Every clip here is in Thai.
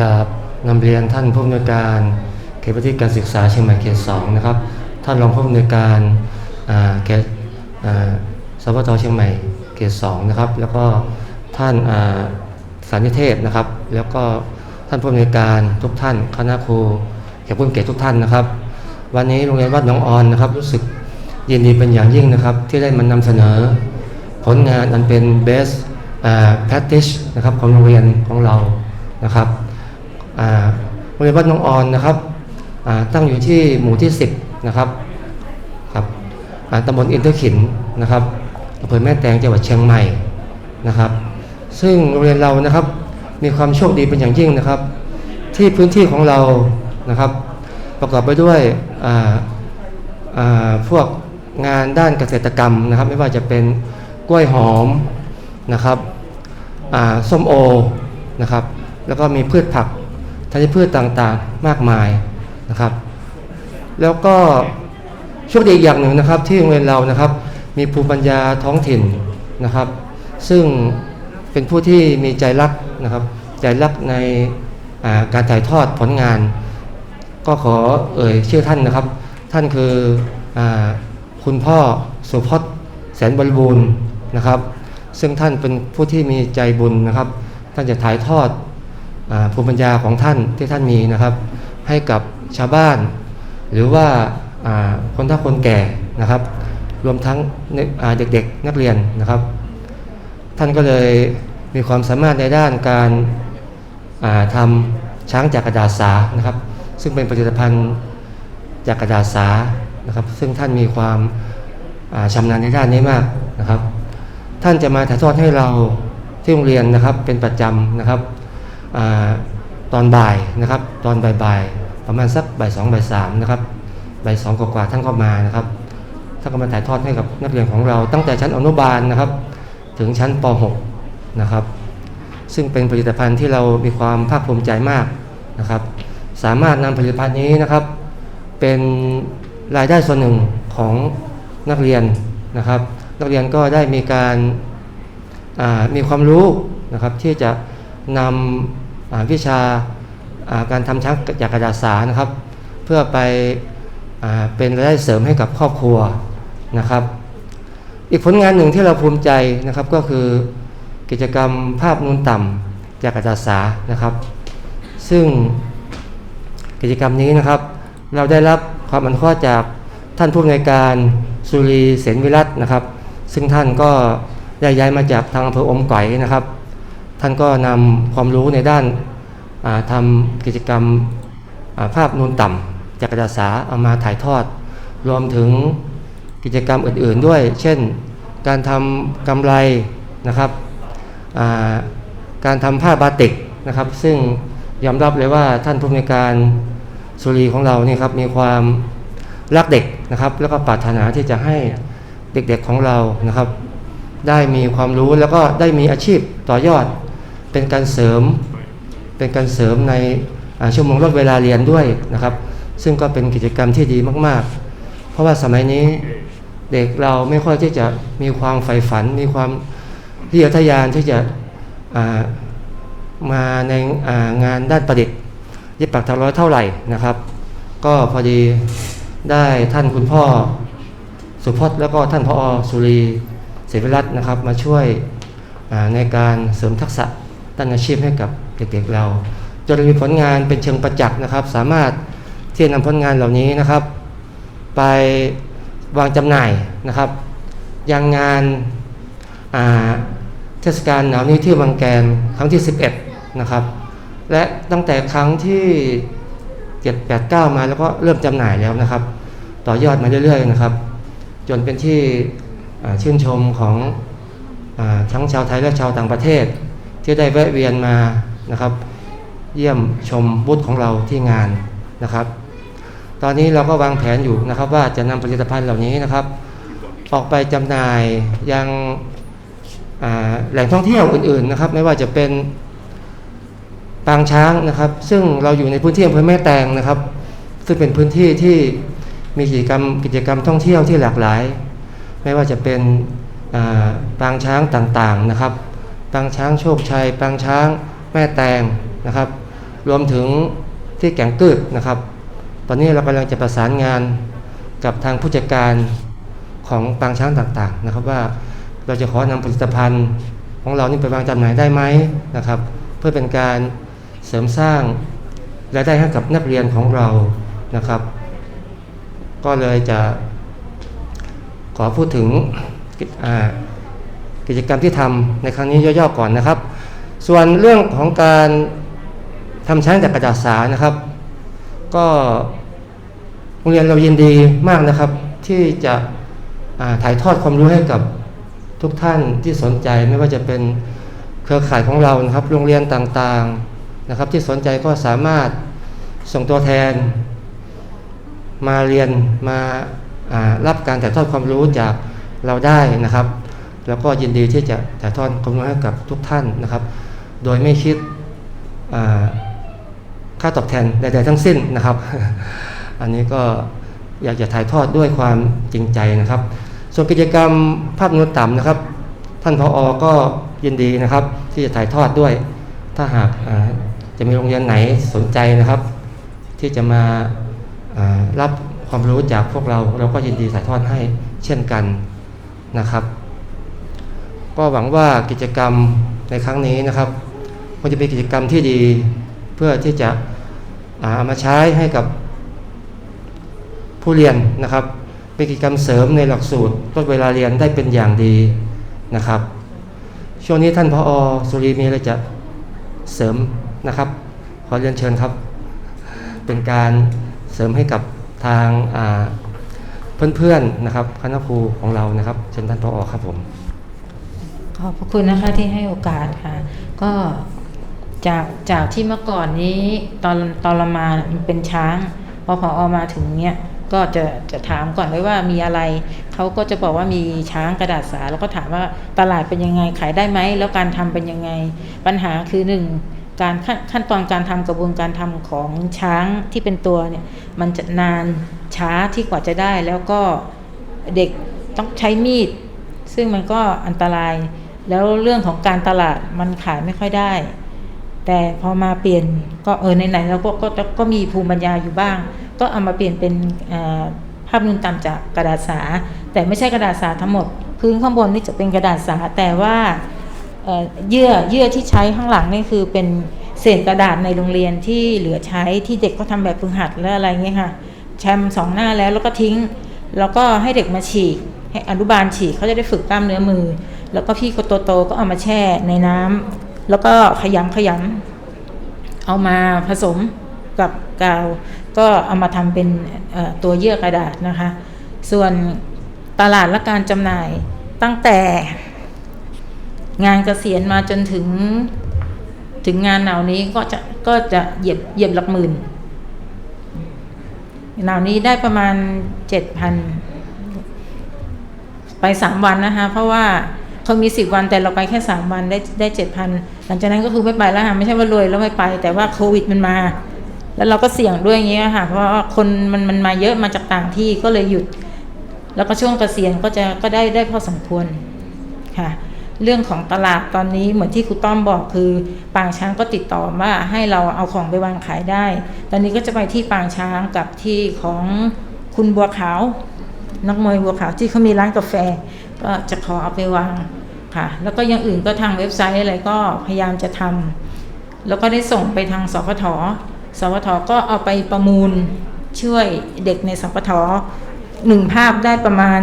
กับนำเรียนท่านผู้อำนวยการเขตพื้นที่การศึกษาเชียงใหม่เขตสองนะครับ ท่านรองผู้อำนวยการเขตสพทเชียงใหม่เขตสองนะครับ แล้วก็ท่านสารนิเทศนะครับ แล้วก็ท่านผู้อำนวยการทุกท่านคณะครูเขตผู้เกียรติทุกท่านนะครับ วันนี้โรงเรียนวัดหนองออนนะครับรู้สึกยินดีเป็นอย่างยิ่งนะครับ ที่ได้มานำเสนอ ผลงานอันเป็น best practice นะครับของโรงเรียนของเรานะครับ โรงเรียนวัดน้องออนนะครับตั้งอยู่ที่หมู่ที่ 10 นะครับครับตำบลอินเตอร์ขินนะครับอำเภอแม่แตงจังหวัดเชียงใหม่นะครับ ซึ่งโรงเรียนเรานะครับมีความโชคดีเป็นอย่างยิ่งนะครับ ที่พื้นที่ของเรานะครับประกอบไปด้วยพวกงานด้านเกษตรกรรมนะครับ ไม่ว่าจะเป็นกล้วยหอมนะครับส้มโอนะครับ แล้วก็มีพืชผัก ธัญพืชต่างๆมากมายนะครับ แล้วก็โชคดีอีกอย่างหนึ่งนะครับ ที่โรงเรียนเรานะครับ มีภูมิปัญญาท้องถิ่นนะครับ ซึ่งเป็นผู้ที่มีใจรักนะครับ ใจรักในการถ่ายทอดผลงาน ก็ขอเอ่ยชื่อท่านนะครับ ท่านคืออคุณพ่อสุพจน์แสนบริบูรณ์นะครับ ซึ่งท่านเป็นผู้ที่มีใจบุญนะครับ ท่านจะถ่ายทอด ภูมิปัญญาของท่านที่ท่านมีนะครับ ให้กับชาวบ้าน หรือว่าคนเฒ่าคนแก่นะครับ รวมทั้งเด็กๆนักเรียนนะครับ ท่านก็เลยมีความสามารถในด้านการาทำช้างจากกระดาษสานะครับ ซึ่งเป็นผลิตภัณฑ์จากกระดาษสานะครับ ซึ่งท่านมีความาชำนาญในด้านนี้มากนะครับ ท่านจะมาถ่ายทอดให้เราที่โรงเรียนนะครับเป็นประจำนะครับ ตอนบ่ายนะครับตอนบ่ายๆประมาณสักบ่ายสองบ่ายสามนะครับบ่ายสองกว่าๆท่านก็มานะครับท่านก็มาถ่ายทอดให้กับนักเรียนของเรา ตั้งแต่ชั้นอนุบาลนะครับ ถึงชั้นป .6 นะครับ ซึ่งเป็นผลิตภัณฑ์ที่เรามีความภาคภูมิใจมากนะครับ สามารถนำผลิตภัณฑ์นี้นะครับ เป็นรายได้ส่วนหนึ่งของนักเรียนนะครับ นักเรียนก็ได้มีการามีความรู้นะครับที่จะ นำวิชาการทำช้างจากกระดาษสานะครับ เพื่อไปอเป็นรายได้เสริมให้กับครอบครัวนะครับ อีกผลงานหนึ่งที่เราภูมิใจนะครับก็คือกิจกรรมภาพนูนต่ำจากกระดาษสานะครับ ซึ่งกิจกรรมนี้นะครับ เราได้รับความอนุเคราะห์จากท่านผู้อำนวยการสุรีเสนวิรัตนะครับ ซึ่งท่านก็ได้ย้ายมาจากทางอำเภออมก๋อยนะครับ ท่านก็นำความรู้ในด้านาทำกิจกรรมาภาพนูนต่ำจากกระดาษาเอามาถ่ายทอด รวมถึงกิจกรรมอื่นๆด้วย เช่น การทำกำไรนะครับาการทำผ้าบาติกนะครับ ซึ่งยอมรับเลยว่าท่านผู้อำนการสุรีของเราเนี่ครับมีความรักเด็กนะครับ แล้วก็ปรารถนาที่จะให้เด็กๆของเรานะครับ ได้มีความรู้แล้วก็ได้มีอาชีพต่อยอด เป็นการเสริมเป็นการเสริมในชั่วโมงลดเวลาเรียนด้วยนะครับ ซึ่งก็เป็นกิจกรรมที่ดีมาก ๆ เพราะว่าสมัยนี้เด็กเราไม่ค่อยที่จะมีความใฝ่ฝัน มีความที่ทะยานที่จะามาในางานด้านประดิษฐ์เย็บปักถักร้อยเท่าไหร่นะครับ ก็พอดีได้ท่านคุณพ่อสุพจน์แล้วก็ท่านพอสุรีเสวิรัตนะครับ มาช่วยในการเสริมทักษะ ด้านอาชีพให้กับเด็กๆเรา จนมีผลงานเป็นเชิงประจักษ์นะครับ สามารถที่จะนำผลงานเหล่านี้นะครับ ไปวางจำหน่ายนะครับ ยังงานเทศกาลหนาวนี้ที่บางแกนครั้งที่ 11 นะครับ และตั้งแต่ครั้งที่ 7 8 9 มาแล้วก็เริ่มจำหน่ายแล้วนะครับ ต่อยอดมาเรื่อยๆนะครับ จนเป็นที่ชื่นชมของอทั้งชาวไทยและชาวต่างประเทศ ที่ได้แวะเวียนมานะครับ เยี่ยมชมบูธของเราที่งานนะครับ ตอนนี้เราก็วางแผนอยู่นะครับ ว่าจะนำผลิตภัณฑ์เหล่านี้นะครับ ออกไปจำหน่ายยังแหล่งท่องเที่ยวอื่นๆนะครับ ไม่ว่าจะเป็นปางช้างนะครับ ซึ่งเราอยู่ในพื้นที่อำเภอแม่แตงนะครับ ซึ่งเป็นพื้นที่ที่มีกิจกรรมกิจกรรมท่องเที่ยวที่หลากหลาย ไม่ว่าจะเป็นปางช้างต่างๆนะครับ ปางช้างโชคชัยปางช้างแม่แตงนะครับ รวมถึงที่แก่งกืดนะครับ ตอนนี้เรากำลังจะประสานงานกับทางผู้จัดการของปางช้างต่างๆนะครับ ว่าเราจะขอนำผลิตภัณฑ์ของเรานี่ไปวางจำหน่ายได้ไหมนะครับ เพื่อเป็นการเสริมสร้างรายได้ให้กับนักเรียนของเรานะครับ ก็เลยจะขอพูดถึงกิจอ่า กิจกรรมที่ทำในครั้งนี้ย่อๆก่อนนะครับ ส่วนเรื่องของการทำช้างจากกระดาษสานะครับ ก็โรงเรียนเรายินดีมากนะครับ ที่จะถ่ายทอดความรู้ให้กับทุกท่านที่สนใจไม่ว่าจะเป็นเครือข่ายของเรานะครับ โรงเรียนต่างๆนะครับ ที่สนใจก็สามารถส่งตัวแทน มาเรียนมารับการถ่ายทอดความรู้จากเราได้นะครับ แล้วก็ยินดีที่จะถ่ายทอดความรู้ให้กับทุกท่านนะครับ โดยไม่คิดค่าตอบแทนใดๆทั้งสิ้นนะครับ อันนี้ก็อยากจะถ่ายทอดด้วยความจริงใจนะครับ ส่วนกิจกรรมภาพนุต่ำนะครับ ท่านพออก็ยินดีนะครับ ที่จะถ่ายทอดด้วย ถ้าหากจะมีโรงเรียนไหนสนใจนะครับ ที่จะมารับความรู้จากพวกเรา เราก็ยินดีถ่ายทอดให้เช่นกันนะครับ ก็หวังว่ากิจกรรมในครั้งนี้นะครับคงจะเป็นกิจกรรมที่ดีเพื่อที่จะเอามาใช้ให้กับผู้เรียนนะครับ เป็นกิจกรรมเสริมในหลักสูตรลดเวลาเรียนได้เป็นอย่างดีนะครับ ช่วงนี้ท่านพออสุรีมีอะไรจะเสริมนะครับ ขอเรียนเชิญครับ เป็นการเสริมให้กับทางเพื่อนๆนะครับคณะครูของเรานะครับ เชิญท่านพออครับผม ขอบพระคุณนะคะที่ให้โอกาสค่ะ ก็จากจากที่เมื่อก่อนนี้ตอนตอนเรามามันเป็นช้าง พอพออมาถึงเนี้ยก็จะจะถามก่อนเลยว่ามีอะไรเขาก็จะบอกว่ามีช้างกระดาษสาแล้วก็ถามว่าตลาดเป็นยังไงขายได้ไหมแล้วการทำเป็นยังไง ปัญหาคือหนึ่งการขั้นขั้นตอนการทำกระบวนการทำของช้างที่เป็นตัวเนี่ยมันจะนานช้าที่กว่าจะได้ แล้วก็เด็กต้องใช้มีด ซึ่งมันก็อันตราย แล้วเรื่องของการตลาดมันขายไม่ค่อยได้ แต่พอมาเปลี่ยนก็เออไหนๆเราก็ก็ก็มีภูมิปัญญาอยู่บ้าง ก็เอามาเปลี่ยนเป็นภาพนูนต่ำจากกระดาษสา แต่ไม่ใช่กระดาษสาทั้งหมด พื้นข้างบนนี่จะเป็นกระดาษสา แต่ว่าเเยื่อเยื่อที่ใช้ข้างหลังนี่คือเป็นเศษกระดาษในโรงเรียนที่เหลือใช้ที่เด็กก็ทำแบบฝึกหัดและอะไรเงี้ยค่ะแชมสองหน้าแล้วแล้วก็ทิ้ง แล้วก็ให้เด็กมาฉีกให้อนุบาลฉีกเขาจะได้ฝึกกล้ามเนื้อมือ แล้วก็พี่คนโตๆก็เอามาแช่ในน้ำแล้วก็ขยำขยำเอามาผสมกับกาว ก็เอามาทำเป็นตัวเยื่อกระดาษนะคะ ส่วนตลาดและการจำหน่ายตั้งแต่งานเกษียณมาจนถึงถึงงานเหล่านี้ก็จะก็จะเหยียบเหยียบหลักหมื่นเหล่านี้ได้ประมาณเจ็ดพันไปสามวันนะคะ เพราะว่า เขามีสิบวันแต่เราไปแค่สามวันได้ได้เจ็ดพันหลังจากนั้นก็คือไม่ไปแล้วค่ะไม่ใช่ว่ารวยแล้วไม่ไป แต่ว่าโควิดมันมา แล้วเราก็เสี่ยงด้วยอย่างเงี้ยค่ะ เพราะว่าคนมันมันมาเยอะมาจากต่างที่ก็เลยหยุด แล้วก็ช่วงเกษียณก็จะก็ได้ได้พอสมควรค่ะ เรื่องของตลาดตอนนี้เหมือนที่ครูต้อมบอกคือปางช้างก็ติดต่อว่าให้เราเอาของไปวางขายได้ ตอนนี้ก็จะไปที่ปางช้างกับที่ของคุณบัวขาวนักมวยบัวขาวที่เขามีร้านกาแฟ ก็จะขอเอาไปวาง ค่ะ แล้วก็อยังอื่นก็ทางเว็บไซต์อะไรก็พยายามจะทำแล้วก็ได้ส่งไปทางสพทสพทก็เอาไปประมูลช่วยเด็กในสพทหนึ่งภาพได้ประมาณ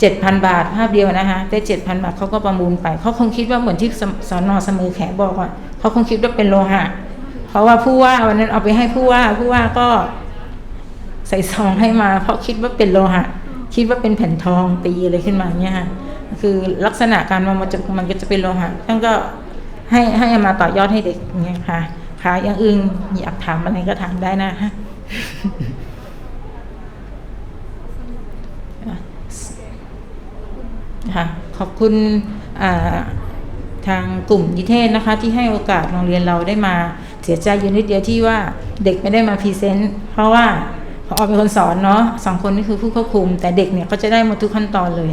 เจ็ดพันบาทภาพเดียวนะคะได้เจ็ดพันบาทเขาก็ประมูลไปเขาคงคิดว่าเหมือนที่สสอนอเสมอแขบอกว่าเขาคงคิดว่าเป็นโลหะ เพราะว่าผู้ว่าวันนั้นเอาไปให้ผู้ว่าผู้ว่าก็ใส่ซองให้มา เพราะคิดว่าเป็นโลหะ คิดว่าเป็นแผ่นทองตีอะไรขึ้นมาเนี่ยค่ะ คือลักษณะการมันมันจะมันก็จะเป็นโลหะท่านก็ให้ให้มาต่อยอดให้เด็กอย่างเงี้ยค่ะค่ะอย่างอื่นอยากถามอะไรก็ถามได้นะฮะค่ะขอบคุณทางกลุ่มนิเทศนะคะ ที่ให้โอกาสโรงเรียนเราได้มาเสียใจอยู่นิดเดียวที่ว่าเด็กไม่ได้มาพรีเซนต์เพราะว่าพอเป็นคนสอนเนาะสองคนนี่คือผู้ควบคุม แต่เด็กเนี่ยก็จะได้หมดทุกขั้นตอนเลย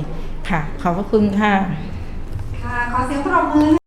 ค่ะ ขอบพระคุณค่ะ ค่ะ ขอเสียงปรบมือ